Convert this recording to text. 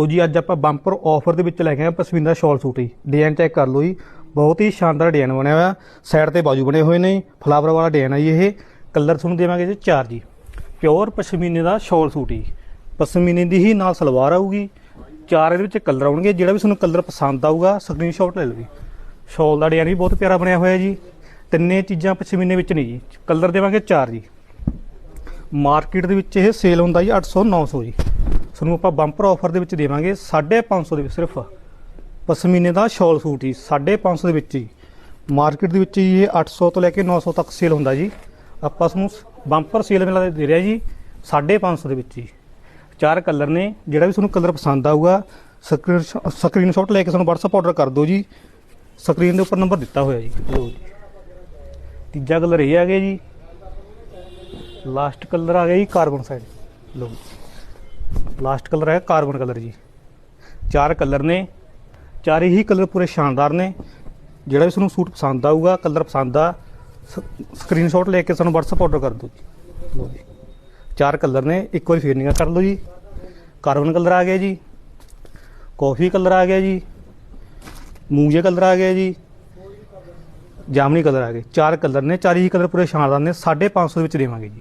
ਲੋ ਜੀ ਅੱਜ ਆਪਾਂ ਬੰਪਰ ਆਫਰ ਦੇ ਵਿੱਚ ਲੈ ਕੇ ਆਏ ਹਾਂ ਪਸ਼ਮੀਨਾ ਸ਼ਾਲ ਸੂਟ ਜੀ। ਡਿਜ਼ਾਈਨ ਚੈੱਕ ਕਰ ਲਓ ਜੀ। ਬਹੁਤ ਹੀ ਸ਼ਾਨਦਾਰ ਡਿਜ਼ਾਈਨ ਬਣਿਆ ਹੋਇਆ। ਸਾਈਡ ਤੇ ਬਾਜੂ ਬਣੇ ਹੋਏ ਨੇ ਫਲਾਵਰ ਵਾਲਾ ਡਿਜ਼ਾਈਨ ਹੈ ਜੀ ਇਹ। ਕਲਰ ਤੁਹਾਨੂੰ ਦੇਵਾਂਗੇ ਜੀ ਚਾਰ ਜੀ। ਪਿਓਰ ਪਸ਼ਮੀਨੇ ਦਾ ਸ਼ਾਲ ਸੂਟ ਜੀ। ਪਸ਼ਮੀਨੇ ਦੀ ਹੀ ਨਾਲ ਸਲਵਾਰ ਆਊਗੀ। ਚਾਰ ਇਹਦੇ ਵਿੱਚ ਕਲਰ ਆਉਣਗੇ। ਜਿਹੜਾ ਵੀ ਤੁਹਾਨੂੰ ਕਲਰ ਪਸੰਦ ਆਊਗਾ ਸਕਰੀਨਸ਼ਾਟ ਲੈ ਲਓ ਜੀ। ਸ਼ਾਲ ਦਾ ਡਿਜ਼ਾਈਨ ਵੀ ਬਹੁਤ ਪਿਆਰਾ ਬਣਿਆ ਹੋਇਆ ਜੀ। ਤਿੰਨੇ ਚੀਜ਼ਾਂ ਪਸ਼ਮੀਨੇ ਵਿੱਚ ਨਹੀਂ ਜੀ। ਕਲਰ ਦੇਵਾਂਗੇ ਚਾਰ ਜੀ। ਮਾਰਕੀਟ ਦੇ ਵਿੱਚ ਇਹ ਸੇਲ ਹੁੰਦਾ ਜੀ 800 900 ਜੀ। ਤੁਹਾਨੂੰ ਆਪਾਂ ਬੰਪਰ ਆਫਰ ਦੇ ਵਿੱਚ ਦੇਵਾਂਗੇ 550 ਦੇ ਵਿੱਚ ਸਿਰਫ। ਪਸ਼ਮੀਨੇ ਦਾ ਸ਼ਾਲ ਸੂਟ ਜੀ 550 ਦੇ ਵਿੱਚ ਹੀ ਮਾਰਕੀਟ ਦੇ ਵਿੱਚ ਜੀ ਇਹ 800 ਤੋਂ ਲੈ ਕੇ 900 ਤੱਕ ਸੇਲ ਹੁੰਦਾ ਜੀ। ਆਪਾਂ ਤੁਹਾਨੂੰ ਬੰਪਰ ਸੇਲ ਮੇਲਾ ਦੇ ਰਿਹਾ ਜੀ 550 ਦੇ ਵਿੱਚ ਜੀ। ਚਾਰ ਕਲਰ ਨੇ, ਜਿਹੜਾ ਵੀ ਤੁਹਾਨੂੰ ਕਲਰ ਪਸੰਦ ਆਊਗਾ ਸਕਰੀਨ ਸਕਰੀਨਸ਼ਾਟ ਲੈ ਕੇ ਸਾਨੂੰ WhatsApp ਆਰਡਰ ਕਰ ਦਿਓ ਜੀ। ਸਕਰੀਨ ਦੇ ਉੱਪਰ ਨੰਬਰ ਦਿੱਤਾ ਹੋਇਆ ਜੀ, ਲਓ ਜੀ। ਤੀਜਾ ਕਲਰ ਇਹ ਆ ਗਿਆ ਜੀ। ਲਾਸਟ ਕਲਰ ਆ ਗਿਆ ਜੀ ਕਾਰਬਨ ਸਾਈਡ ਲਓ ਲਾਸਟ ਕਲਰ ਹੈ ਕਾਰਬਨ ਕਲਰ ਜੀ। ਚਾਰ ਕਲਰ ਨੇ, ਚਾਰੇ ਹੀ ਕਲਰ ਪੂਰੇ ਸ਼ਾਨਦਾਰ ਨੇ। ਜਿਹੜਾ ਵੀ ਤੁਹਾਨੂੰ ਸੂਟ ਪਸੰਦ ਆਊਗਾ, ਕਲਰ ਪਸੰਦ ਆ ਸਕਰੀਨਸ਼ਾਟ ਲੈ ਕੇ ਸਾਨੂੰ WhatsApp ਆਰਡਰ ਕਰ ਦਿਓ ਜੀ। ਲਓ ਜੀ। ਚਾਰ ਕਲਰ ਨੇ, ਇੱਕ ਵਾਰੀ ਫੇਰਨੀਆਂ ਕਰ ਲਓ ਜੀ। ਕਾਰਬਨ ਕਲਰ ਆ ਗਿਆ ਜੀ। ਕਾਫੀ ਕਲਰ ਆ ਗਿਆ ਜੀ। ਮੂੰਜੇ ਕਲਰ ਆ ਗਿਆ ਜੀ। ਜਾਮਨੀ ਕਲਰ ਆ ਗਏ। ਚਾਰ ਕਲਰ ਨੇ, ਚਾਰ ਹੀ ਕਲਰ ਪੂਰੇ ਸ਼ਾਨਦਾਰ ਨੇ 550 ਦੇ ਵਿੱਚ ਦੇਵਾਂਗੇ ਜੀ।